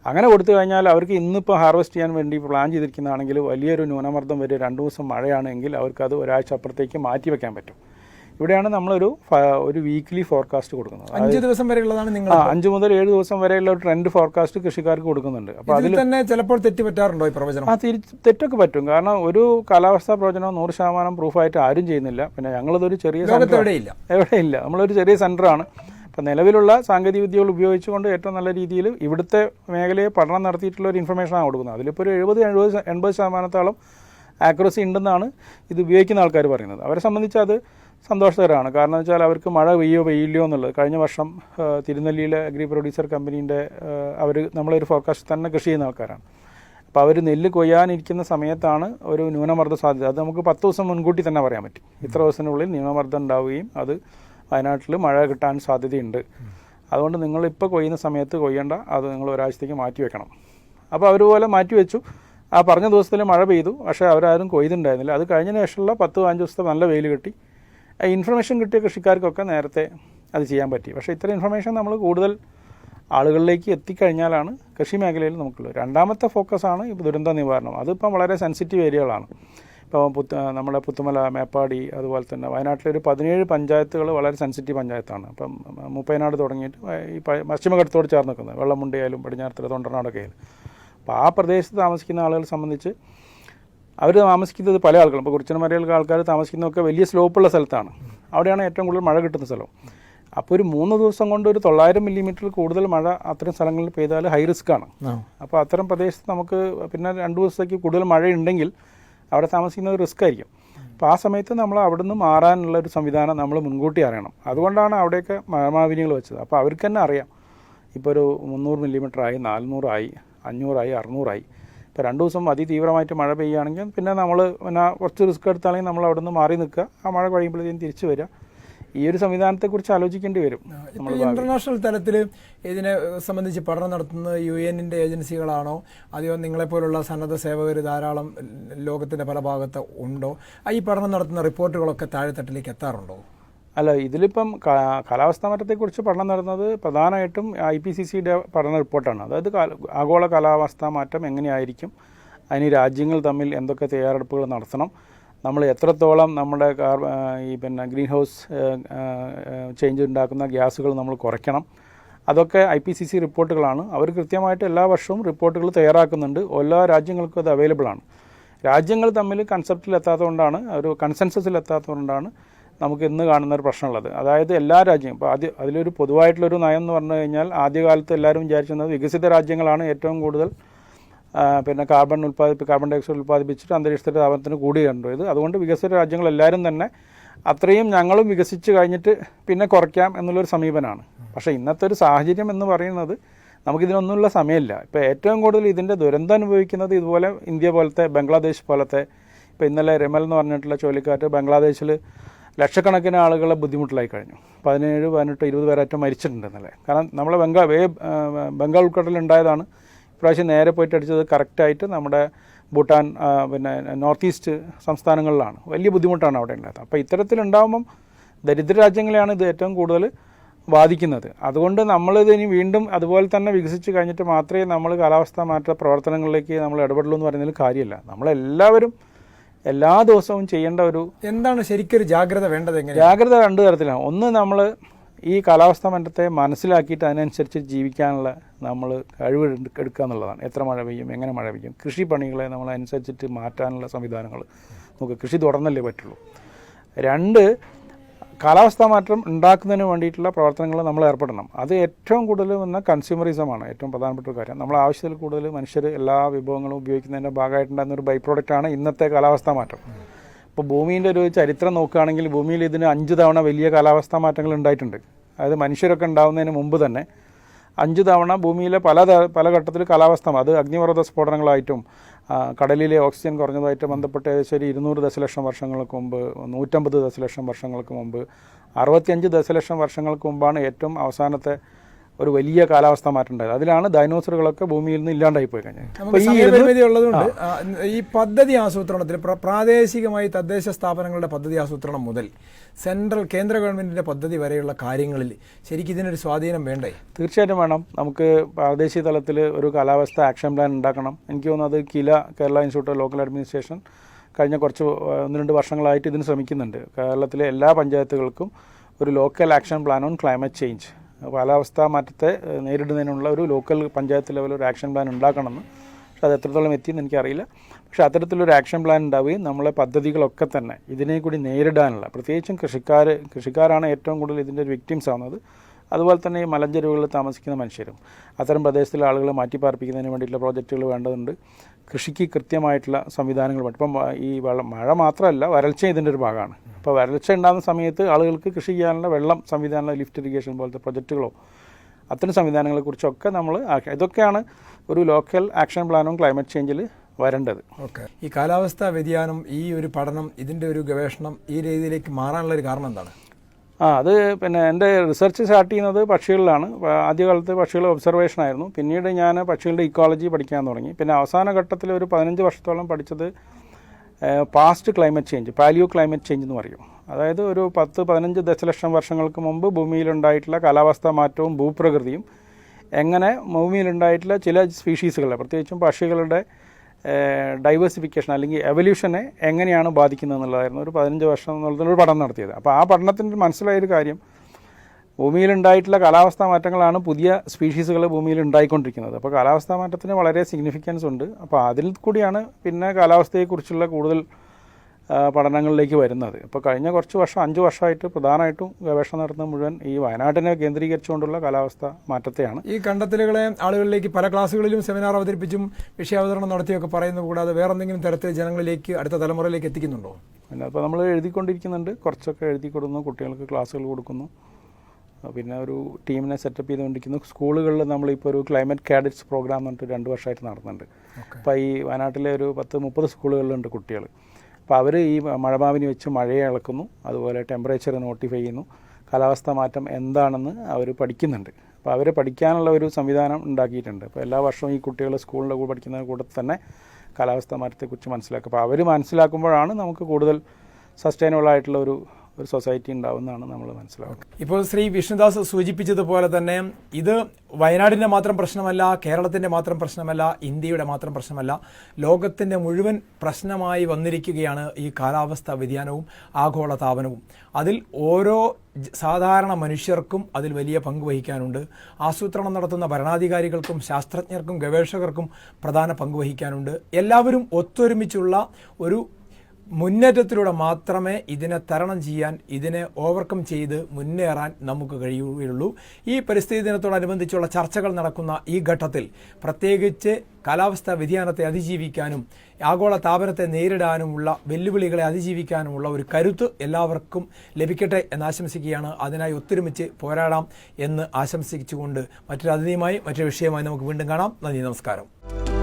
അങ്ങനെ കൊടുത്തു കഴിഞ്ഞാൽ അവർക്ക് ഇന്നിപ്പോൾ ഹാർവെസ്റ്റ് ചെയ്യാൻ വേണ്ടി പ്ലാൻ ചെയ്തിരിക്കുന്നതാണെങ്കിൽ വലിയൊരു ന്യൂനമർദ്ദം വരെ രണ്ട് ദിവസം മഴയാണെങ്കിൽ അവർക്കത് ഒരാഴ്ച അപ്പുറത്തേക്ക് മാറ്റി വയ്ക്കാൻ പറ്റും. ഇവിടെയാണ് നമ്മളൊരു ഒരു വീക്ക്ലി ഫോർകാസ്റ്റ് കൊടുക്കുന്നത്. അഞ്ച് ദിവസം വരെയുള്ളതാണ് നിങ്ങൾ അഞ്ച് മുതൽ ഏഴ് ദിവസം വരെയുള്ള ഒരു ട്രെൻഡ് ഫോർകാസ്റ്റ് കൃഷിക്കാർക്ക് കൊടുക്കുന്നുണ്ട്. അപ്പോൾ അതിൽ തന്നെ ചിലപ്പോൾ തെറ്റ് പറ്റാറുണ്ടോ ഈ പ്രവചനം? ആ തെറ്റൊക്കെ പറ്റും. കാരണം ഒരു കാലാവസ്ഥാ പ്രവചനം നൂറ് ശതമാനം പ്രൂഫായിട്ട് ആരും ചെയ്യുന്നില്ല. പിന്നെ ഞങ്ങളിതൊരു ചെറിയ എവിടെയില്ല. എവിടെയില്ല. നമ്മളൊരു ചെറിയ സെന്ററാണ് അപ്പം നിലവിലുള്ള സാങ്കേതിക വിദ്യകൾ ഉപയോഗിച്ചുകൊണ്ട് ഏറ്റവും നല്ല രീതിയിൽ ഇവിടുത്തെ മേഖലയെ പഠനം നടത്തിയിട്ടുള്ള ഒരു ഇൻഫർമേഷനാണ് കൊടുക്കുന്നത്. അതിലിപ്പോൾ ഒരു എഴുപത് എഴുപത് എൺപത് ശതമാനത്തോളം ആക്യുറസി ഉണ്ടെന്നാണ് ഇത് ഉപയോഗിക്കുന്ന ആൾക്കാർ പറയുന്നത്. അവരെ സംബന്ധിച്ച് അത് സന്തോഷകരമാണ്. കാരണം വെച്ചാൽ അവർക്ക് മഴ പെയ്യോ പെയ്യില്ലയോ എന്നുള്ളത്. കഴിഞ്ഞ വർഷം തിരുനെല്ലിയിലെ അഗ്രി പ്രൊഡ്യൂസർ കമ്പനീന്റെ അവർ നമ്മളൊരു ഫോർകാസ്റ്റ് തന്നെ കൃഷി ചെയ്യുന്ന ആൾക്കാരാണ്. അപ്പോൾ അവർ നെല്ല് കൊയ്യാനിരിക്കുന്ന സമയത്താണ് ഒരു ന്യൂനമർദ്ദ സാധ്യത. അത് നമുക്ക് പത്ത് ദിവസം മുൻകൂട്ടി തന്നെ പറയാൻ പറ്റും. ഇത്ര ദിവസത്തിനുള്ളിൽ ന്യൂനമർദ്ദം ഉണ്ടാവുകയും അത് വയനാട്ടിൽ മഴ കിട്ടാൻ സാധ്യതയുണ്ട്. അതുകൊണ്ട് നിങ്ങൾ ഇപ്പോൾ കൊയ്യുന്ന സമയത്ത് കൊയ്യണ്ട. അത് നിങ്ങൾ ഒരാഴ്ചത്തേക്ക് മാറ്റി വെക്കണം. അപ്പോൾ അവർ പോലെ മാറ്റി വെച്ചു. ആ പറഞ്ഞ ദിവസത്തിൽ മഴ പെയ്തു. പക്ഷേ അവരാരും കൊയ്തുണ്ടായിരുന്നില്ല അത് കഴിഞ്ഞ ശേഷമുള്ള പത്ത് പതിനഞ്ച് ദിവസത്തെ നല്ല വെയിൽ കിട്ടി. ഇൻഫർമേഷൻ കിട്ടിയ കൃഷിക്കാർക്കൊക്കെ നേരത്തെ അത് ചെയ്യാൻ പറ്റി. പക്ഷേ ഇത്ര ഇൻഫർമേഷൻ നമ്മൾ കൂടുതൽ ആളുകളിലേക്ക് എത്തിക്കഴിഞ്ഞാലാണ് കൃഷി മേഖലയിൽ നമുക്കുള്ളത്. രണ്ടാമത്തെ ഫോക്കസാണ് ദുരന്ത നിവാരണം. അതിപ്പം വളരെ സെൻസിറ്റീവ് ഏരിയകളാണ് ഇപ്പോൾ പുത്ത നമ്മുടെ പുത്തുമല മേപ്പാടി അതുപോലെ തന്നെ വയനാട്ടിലെ ഒരു പതിനേഴ് പഞ്ചായത്തുകൾ വളരെ സെൻസിറ്റീവ് പഞ്ചായത്താണ്. അപ്പം മുപ്പൈനാട് തുടങ്ങിയിട്ട് ഈ പശ്ചിമഘട്ടത്തോട് ചേർന്ന് നിൽക്കുന്നത്. വെള്ളമുണ്ടിയായാലും പടിഞ്ഞാറത്തല തൊണ്ടനാടൊക്കെ ആയാലും. അപ്പോൾ ആ പ്രദേശത്ത് താമസിക്കുന്ന ആളുകളെ സംബന്ധിച്ച് അവർ താമസിക്കുന്നത് പല ആൾക്കാരും ഇപ്പോൾ കുറിച്ചനമരയിലുള്ള ആൾക്കാർ താമസിക്കുന്നതൊക്കെ വലിയ സ്ലോപ്പുള്ള സ്ഥലത്താണ്. അവിടെയാണ് ഏറ്റവും കൂടുതൽ മഴ കിട്ടുന്ന സ്ഥലം. അപ്പോൾ ഒരു മൂന്ന് ദിവസം കൊണ്ട് ഒരു തൊള്ളായിരം മില്ലിമീറ്ററിൽ കൂടുതൽ മഴ അത്തരം സ്ഥലങ്ങളിൽ പെയ്താൽ ഹൈ റിസ്ക് ആണ്. അപ്പോൾ അത്തരം പ്രദേശത്ത് നമുക്ക് പിന്നെ രണ്ട് ദിവസത്തേക്ക് കൂടുതൽ മഴയുണ്ടെങ്കിൽ അവിടെ താമസിക്കുന്നത് റിസ്ക് ആയിരിക്കും. അപ്പോൾ ആ സമയത്ത് നമ്മൾ അവിടെ നിന്ന് മാറാനുള്ള ഒരു സംവിധാനം നമ്മൾ മുൻകൂട്ടി അറിയണം. അതുകൊണ്ടാണ് അവിടെയൊക്കെ മഴമാവിനികൾ വെച്ചത്. അപ്പോൾ അവർക്ക് തന്നെ അറിയാം. ഇപ്പോൾ ഒരു മുന്നൂറ് മില്ലിമീറ്റർ ആയി നാനൂറായി അഞ്ഞൂറായി അറുന്നൂറായി. ഇപ്പോൾ രണ്ട് ദിവസം അതിതീവ്രമായിട്ട് മഴ പെയ്യുകയാണെങ്കിൽ പിന്നെ നമ്മൾ പിന്നെ കുറച്ച് റിസ്ക് എടുത്താണെങ്കിൽ നമ്മൾ അവിടെ നിന്ന് മാറി നിൽക്കുക. ആ മഴ കഴിയുമ്പോഴത്തേക്കും തിരിച്ചു വരിക. ഈ ഒരു സംവിധാനത്തെക്കുറിച്ച് ആലോചിക്കേണ്ടി വരും. ഇന്റർനാഷണൽ തലത്തിൽ ഇതിനെ സംബന്ധിച്ച് പഠനം നടത്തുന്നത് യു എന്നിന്റെ ഏജൻസികളാണോ? അതെയോ നിങ്ങളെപ്പോലുള്ള സന്നദ്ധ സേവകർ ധാരാളം ലോകത്തിന്റെ പല ഭാഗത്ത് ഉണ്ടോ? ആ ഈ പഠനം നടത്തുന്ന റിപ്പോർട്ടുകളൊക്കെ താഴെത്തട്ടിലേക്ക് എത്താറുണ്ടോ? അല്ല ഇതിലിപ്പം കാലാവസ്ഥാ മാറ്റത്തെക്കുറിച്ച് പഠനം നടന്നത് പ്രധാനമായിട്ടും ഐ പി സി സിയുടെ പഠന റിപ്പോർട്ടാണ്. അതായത് ആഗോള കാലാവസ്ഥാ മാറ്റം എങ്ങനെയായിരിക്കും? അതിന് രാജ്യങ്ങൾ തമ്മിൽ എന്തൊക്കെ തയ്യാറെടുപ്പുകൾ നടത്തണം? നമ്മൾ എത്രത്തോളം നമ്മുടെ ഈ പിന്നെ ഗ്രീൻ ഹൗസ് ചേഞ്ച് ഉണ്ടാക്കുന്ന ഗ്യാസുകൾ നമ്മൾ കുറയ്ക്കണം? അതൊക്കെ ഐ പി സി സി റിപ്പോർട്ടുകളാണ്. അവർ കൃത്യമായിട്ട് എല്ലാ വർഷവും റിപ്പോർട്ടുകൾ തയ്യാറാക്കുന്നുണ്ട്. എല്ലാ രാജ്യങ്ങൾക്കും അത് അവൈലബിൾ ആണ്. രാജ്യങ്ങൾ തമ്മിൽ കൺസെപ്റ്റിൽ എത്താത്തതുകൊണ്ടാണ് ഒരു കൺസെൻസസിൽ എത്താത്തതുകൊണ്ടാണ് നമുക്ക് ഇന്ന് കാണുന്ന ഒരു പ്രശ്നമുള്ളത്. അതായത് എല്ലാ രാജ്യവും ഇപ്പോൾ ആദ്യ അതിലൊരു പൊതുവായിട്ടുള്ളൊരു നയം എന്ന് പറഞ്ഞു കഴിഞ്ഞാൽ ആദ്യകാലത്ത് എല്ലാവരും വിചാരിച്ചിരുന്നത് വികസിത രാജ്യങ്ങളാണ് ഏറ്റവും കൂടുതൽ പിന്നെ കാർബൺ ഉൽപ്പാദിപ്പി കാർബൺ ഡയോക്സൈഡ് ഉൽപ്പാദിപ്പിച്ചിട്ട് അന്തരീക്ഷത്തിന്റെ താപനത്തിന് കൂടി കണ്ടുപോയത് അതുകൊണ്ട് വികസിത രാജ്യങ്ങൾ എല്ലാവരും തന്നെ അത്രയും ഞങ്ങളും വികസിച്ച് കഴിഞ്ഞിട്ട് പിന്നെ കുറയ്ക്കാം എന്നുള്ളൊരു സമീപനമാണ്. പക്ഷേ ഇന്നത്തെ ഒരു സാഹചര്യം എന്ന് പറയുന്നത് നമുക്കിതിനൊന്നുമുള്ള സമയമില്ല. ഇപ്പോൾ ഏറ്റവും കൂടുതൽ ഇതിന്റെ ദുരന്തം അനുഭവിക്കുന്നത് ഇതുപോലെ ഇന്ത്യ പോലത്തെ ബംഗ്ലാദേശ് പോലത്തെ ഇപ്പോൾ ഇന്നലെ രമൽ എന്ന് പറഞ്ഞിട്ടുള്ള ചുഴലിക്കാറ്റ് ബംഗ്ലാദേശിൽ ലക്ഷക്കണക്കിന് ആളുകളെ ബുദ്ധിമുട്ടിലായി കഴിഞ്ഞു. പതിനേഴ് പതിനെട്ട് ഇരുപത് പേരറ്റം മരിച്ചിട്ടുണ്ട് ഇന്നലെ. കാരണം നമ്മളെ ബംഗാൾ വേ ബംഗാൾ ഉൾക്കടലുണ്ടായതാണ് ഇപ്രാവശ്യം നേരെ പോയിട്ട് അടിച്ചത് കറക്റ്റായിട്ട് നമ്മുടെ ഭൂട്ടാൻ പിന്നെ നോർത്ത് ഈസ്റ്റ് സംസ്ഥാനങ്ങളിലാണ്. വലിയ ബുദ്ധിമുട്ടാണ് അവിടെ ഉണ്ടായത്. അപ്പോൾ ഇത്തരത്തിലുണ്ടാകുമ്പം ദരിദ്ര രാജ്യങ്ങളെയാണ് ഇത് ഏറ്റവും കൂടുതൽ ബാധിക്കുന്നത്. അതുകൊണ്ട് നമ്മളിത് ഇനി വീണ്ടും അതുപോലെ തന്നെ വികസിച്ച് കഴിഞ്ഞിട്ട് മാത്രമേ നമ്മൾ കാലാവസ്ഥാ മാറ്റ പ്രവർത്തനങ്ങളിലേക്ക് നമ്മൾ ഇടപെടുള്ളൂ എന്ന് പറയുന്നതിൽ കാര്യമില്ല. നമ്മളെല്ലാവരും എല്ലാ ദിവസവും ചെയ്യേണ്ട ഒരു എന്താണ് ശരിക്കൊരു ജാഗ്രത വേണ്ടത് എങ്ങനെ ജാഗ്രത രണ്ടു തരത്തിലാണ് ഒന്ന് നമ്മൾ ഈ കാലാവസ്ഥ മാറ്റത്തെ മനസ്സിലാക്കിയിട്ട് അതിനനുസരിച്ച് ജീവിക്കാനുള്ള നമ്മൾ കഴിവ് എടുക്ക- എടുക്കുക എന്നുള്ളതാണ്. എത്ര മഴ പെയ്യും എങ്ങനെ മഴ പെയ്യും. കൃഷി പണികളെ നമ്മൾ അനുസരിച്ചിട്ട് മാറ്റാനുള്ള സംവിധാനങ്ങൾ നമുക്ക് കൃഷി തുടർന്നല്ലേ പറ്റുള്ളൂ. രണ്ട് കാലാവസ്ഥാ മാറ്റം ഉണ്ടാക്കുന്നതിന് വേണ്ടിയിട്ടുള്ള പ്രവർത്തനങ്ങൾ നമ്മൾ ഏർപ്പെടണം. അത് ഏറ്റവും കൂടുതൽ വന്ന കൺസ്യൂമറിസമാണ് ഏറ്റവും പ്രധാനപ്പെട്ട ഒരു കാര്യം. നമ്മൾ ആവശ്യത്തിൽ കൂടുതൽ മനുഷ്യർ എല്ലാ വിഭവങ്ങളും ഉപയോഗിക്കുന്നതിന്റെ ഭാഗമായിട്ടുണ്ടാകുന്ന ഒരു ബൈ പ്രോഡക്റ്റാണ് ഇന്നത്തെ കാലാവസ്ഥാ മാറ്റം. ഇപ്പോൾ ഭൂമിന്റെ ഒരു ചരിത്രം നോക്കുകയാണെങ്കിൽ ഭൂമിയിൽ ഇതിന് അഞ്ച് തവണ വലിയ കാലാവസ്ഥാ മാറ്റങ്ങൾ ഉണ്ടായിട്ടുണ്ട്. അതായത് മനുഷ്യരൊക്കെ ഉണ്ടാകുന്നതിന് മുമ്പ് തന്നെ അഞ്ച് തവണ ഭൂമിയിലെ പല പല ഘട്ടത്തിൽ കാലാവസ്ഥ അത് അഗ്നിപർവത സ്ഫോടനങ്ങളായിട്ടും കടലിലെ ഓക്സിജൻ കുറഞ്ഞതുമായിട്ട് ബന്ധപ്പെട്ട് ഏകദേശം ഒരു ഇരുന്നൂറ് ദശലക്ഷം വർഷങ്ങൾക്ക് മുമ്പ് നൂറ്റമ്പത് ദശലക്ഷം വർഷങ്ങൾക്ക് മുമ്പ് അറുപത്തിയഞ്ച് ദശലക്ഷം വർഷങ്ങൾക്ക് മുമ്പാണ് ഏറ്റവും അവസാനത്തെ ഒരു വലിയ കാലാവസ്ഥ മാറ്റം ഉണ്ടായത്. അതിലാണ് ഡൈനോസറുകളൊക്കെ ഭൂമിയിൽ നിന്ന് ഇല്ലാണ്ടായി പോയി കഴിഞ്ഞത്. ഈ ഉള്ളതുകൊണ്ട് പദ്ധതി ആസൂത്രണത്തിൽ പ്രാദേശികമായി തദ്ദേശ സ്ഥാപനങ്ങളുടെ പദ്ധതി ആസൂത്രണം മുതൽ സെൻട്രൽ കേന്ദ്ര ഗവൺമെന്റിന്റെ പദ്ധതി വരെയുള്ള കാര്യങ്ങളിൽ ശരിക്കും ഇതിനൊരു സ്വാധീനം വേണ്ടേ? തീർച്ചയായിട്ടും വേണം. നമുക്ക് പ്രാദേശിക തലത്തിൽ ഒരു കാലാവസ്ഥ ആക്ഷൻ പ്ലാൻ ഉണ്ടാക്കണം. എനിക്ക് തോന്നുന്നത് KILA Kerala institute of local administration കഴിഞ്ഞ കുറച്ച് ഒന്ന് രണ്ട് വർഷങ്ങളായിട്ട് ഇതിന് ശ്രമിക്കുന്നുണ്ട്. കേരളത്തിലെ എല്ലാ പഞ്ചായത്തുകൾക്കും ഒരു local action plan on climate change കാലാവസ്ഥാ മാറ്റത്തെ നേരിടുന്നതിനുള്ള ഒരു ലോക്കൽ പഞ്ചായത്ത് ലെവൽ ഒരു ആക്ഷൻ പ്ലാൻ ഉണ്ടാക്കണമെന്ന്. പക്ഷെ അത് എത്രത്തോളം എത്തിയെന്ന് എനിക്കറിയില്ല. പക്ഷെ അത്തരത്തിലൊരു ആക്ഷൻ പ്ലാൻ ഉണ്ടാവുകയും നമ്മളെ പദ്ധതികളൊക്കെ തന്നെ ഇതിനെ കൂടി നേരിടാനുള്ള പ്രത്യേകിച്ചും കൃഷിക്കാർ കൃഷിക്കാരാണ് ഏറ്റവും കൂടുതൽ ഇതിന്റെ ഒരു വിക്ടിംസ് ആവുന്നത്. അതുപോലെ തന്നെ ഈ മലഞ്ചെരുവുകളിൽ താമസിക്കുന്ന മനുഷ്യരും അത്തരം പ്രദേശത്തിലെ ആളുകളെ മാറ്റിപ്പാർപ്പിക്കുന്നതിന് വേണ്ടിയിട്ടുള്ള പ്രോജക്റ്റുകൾ വേണ്ടതുണ്ട്. കൃഷിക്ക് കൃത്യമായിട്ടുള്ള സംവിധാനങ്ങൾ ഇപ്പം ഈ വെള്ളം മഴ മാത്രമല്ല വരൾച്ച ഇതിന്റെ ഒരു ഭാഗമാണ്. അപ്പോൾ വരൾച്ച ഉണ്ടാകുന്ന സമയത്ത് ആളുകൾക്ക് കൃഷി ചെയ്യാനുള്ള വെള്ളം സംവിധാനമുള്ള ലിഫ്റ്റ് ഇറിഗേഷൻ പോലത്തെ പ്രൊജക്റ്റുകളോ അത്തരം സംവിധാനങ്ങളെക്കുറിച്ചൊക്കെ നമ്മൾ ഇതൊക്കെയാണ് ഒരു ലോക്കൽ ആക്ഷൻ പ്ലാനും ക്ലൈമറ്റ് ചേഞ്ചിൽ വരേണ്ടത്. ഓക്കെ. ഈ കാലാവസ്ഥാ വ്യതിയാനം ഈ ഒരു പഠനം ഇതിന്റെ ഒരു ഗവേഷണം ഈ രീതിയിലേക്ക് മാറാനുള്ള ഒരു കാരണം എന്താണ്? ആ അത് പിന്നെ എന്റെ റിസർച്ച് സ്റ്റാർട്ട് ചെയ്യുന്നത് പക്ഷികളിലാണ്. ആദ്യകാലത്ത് പക്ഷികളുടെ ഒബ്സർവേഷൻ ആയിരുന്നു. പിന്നീട് ഞാൻ പക്ഷികളുടെ ഇക്കോളജി പഠിക്കാൻ തുടങ്ങി. പിന്നെ അവസാന ഘട്ടത്തിൽ ഒരു പതിനഞ്ച് വർഷത്തോളം പഠിച്ചത് past climate change paleoclimate change എന്ന് പറയും. അതായത് ഒരു പത്ത് പതിനഞ്ച് ദശലക്ഷം വർഷങ്ങൾക്ക് മുമ്പ് ഭൂമിയിലുണ്ടായിട്ടുള്ള കാലാവസ്ഥാ മാറ്റവും ഭൂപ്രകൃതിയും എങ്ങനെ ഭൂമിയിലുണ്ടായിട്ടുള്ള ചില സ്പീഷീസുകളെ പ്രത്യേകിച്ചും പക്ഷികളുടെ ഡൈവേഴ്സിഫിക്കേഷൻ അല്ലെങ്കിൽ എവല്യൂഷനെ എങ്ങനെയാണ് ബാധിക്കുന്നത് എന്നുള്ളതായിരുന്നു ഒരു പതിനഞ്ച് വർഷം എന്നുള്ളതിനൊരു പഠനം നടത്തിയത്. അപ്പോൾ ആ പഠനത്തിന്റെ മനസ്സിലായൊരു കാര്യം ഭൂമിയിലുണ്ടായിട്ടുള്ള കാലാവസ്ഥാ മാറ്റങ്ങളാണ് പുതിയ സ്പീഷീസുകൾ ഭൂമിയിൽ ഉണ്ടായിക്കൊണ്ടിരിക്കുന്നത്. അപ്പോൾ കാലാവസ്ഥാ മാറ്റത്തിന് വളരെ സിഗ്നിഫിക്കൻസ് ഉണ്ട്. അപ്പോൾ അതിൽ കൂടിയാണ് പിന്നെ കാലാവസ്ഥയെക്കുറിച്ചുള്ള കൂടുതൽ പഠനങ്ങളിലേക്ക് വരുന്നത്. അപ്പോൾ കഴിഞ്ഞ കുറച്ച് വർഷം അഞ്ച് വർഷമായിട്ട് പ്രധാനമായിട്ടും ഗവേഷണം നടത്തുന്ന മുഴുവൻ ഈ വയനാട്ടിനെ കേന്ദ്രീകരിച്ചുകൊണ്ടുള്ള കാലാവസ്ഥ മാറ്റത്തെയാണ്. ഈ കണ്ടെത്തലുകളെ ആളുകളിലേക്ക് പല ക്ലാസ്സുകളിലും സെമിനാർ അവതരിപ്പിച്ചും വിഷയാവതരണം നടത്തിയൊക്കെ പറയുന്നത് കൂടാതെ വേറെ എന്തെങ്കിലും തരത്തിൽ ജനങ്ങളിലേക്ക് അടുത്ത തലമുറയിലേക്ക് എത്തിക്കുന്നുണ്ടോ? പിന്നെ അപ്പോൾ നമ്മൾ എഴുതിക്കൊണ്ടിരിക്കുന്നുണ്ട്. കുറച്ചൊക്കെ എഴുതി കൊടുക്കുന്നു. കുട്ടികൾക്ക് ക്ലാസ്സുകൾ കൊടുക്കുന്നു. പിന്നെ ഒരു ടീമിനെ സെറ്റപ്പ് ചെയ്തുകൊണ്ടിരിക്കുന്നു. സ്കൂളുകളിൽ നമ്മളിപ്പോൾ ഒരു ക്ലൈമറ്റ് കാഡറ്റ്സ് പ്രോഗ്രാം എന്ന് പറഞ്ഞിട്ട് രണ്ട് വർഷമായിട്ട് നടത്തുന്നുണ്ട് അപ്പോൾ ഈ വയനാട്ടിലെ ഒരു പത്ത് മുപ്പത് സ്കൂളുകളിലുണ്ട് കുട്ടികൾ. അപ്പോൾ അവർ ഈ മഴമാവിനി വെച്ച് മഴയെ അളക്കുന്നു. അതുപോലെ ടെമ്പറേച്ചർ നോട്ടിഫൈ ചെയ്യുന്നു. കാലാവസ്ഥ മാറ്റം എന്താണെന്ന് അവർ പഠിക്കുന്നുണ്ട്. അപ്പോൾ അവരെ പഠിക്കാനുള്ള ഒരു സംവിധാനം ഉണ്ടാക്കിയിട്ടുണ്ട്. അപ്പോൾ എല്ലാ വർഷവും ഈ കുട്ടികൾ സ്കൂളിന്റെ കൂടെ പഠിക്കുന്ന കൂടെ തന്നെ കാലാവസ്ഥ മാറ്റത്തെക്കുറിച്ച് മനസ്സിലാക്കുക അപ്പോൾ അവർ മനസ്സിലാക്കുമ്പോഴാണ് നമുക്ക് കൂടുതൽ സസ്റ്റൈനബിൾ ആയിട്ടുള്ള ഒരു ഒരു സൊസൈറ്റി ഉണ്ടാവുന്നതാണ് നമ്മൾ മനസ്സിലാക്കുന്നത് ഇപ്പോൾ ശ്രീ വിഷ്ണുദാസ് സൂചിപ്പിച്ചതുപോലെ തന്നെ ഇത് വയനാടിന്റെ മാത്രം പ്രശ്നമല്ല കേരളത്തിന്റെ മാത്രം പ്രശ്നമല്ല ഇന്ത്യയുടെ മാത്രം പ്രശ്നമല്ല ലോകത്തിന്റെ മുഴുവൻ പ്രശ്നമായി വന്നിരിക്കുകയാണ് ഈ കാലാവസ്ഥാ വ്യതിയാനവും ആഗോള താപനവും അതിൽ ഓരോ സാധാരണ മനുഷ്യർക്കും അതിൽ വലിയ പങ്ക് വഹിക്കാനുണ്ട്. ആസൂത്രണം നടത്തുന്ന ഭരണാധികാരികൾക്കും ശാസ്ത്രജ്ഞർക്കും ഗവേഷകർക്കും പ്രധാന പങ്ക് വഹിക്കാനുണ്ട്. എല്ലാവരും ഒത്തൊരുമിച്ചുള്ള ഒരു മുന്നേറ്റത്തിലൂടെ മാത്രമേ ഇതിനെ തരണം ചെയ്യാൻ ഇതിനെ ഓവർകം ചെയ്ത് മുന്നേറാൻ നമുക്ക് കഴിയുകയുള്ളൂ. ഈ പരിസ്ഥിതി ദിനത്തോടനുബന്ധിച്ചുള്ള ചർച്ചകൾ നടക്കുന്ന ഈ ഘട്ടത്തിൽ പ്രത്യേകിച്ച് കാലാവസ്ഥാ വ്യതിയാനത്തെ അതിജീവിക്കാനും ആഗോള താപനത്തെ നേരിടാനുമുള്ള വെല്ലുവിളികളെ അതിജീവിക്കാനുമുള്ള ഒരു കരുത്ത് എല്ലാവർക്കും ലഭിക്കട്ടെ എന്ന് ആശംസിക്കുകയാണ്. അതിനായി ഒത്തൊരുമിച്ച് പോരാടാം എന്ന് ആശംസിച്ചുകൊണ്ട് മറ്റൊരു അതിഥിയുമായി മറ്റൊരു വിഷയമായി നമുക്ക് വീണ്ടും കാണാം. നന്ദി നമസ്കാരം.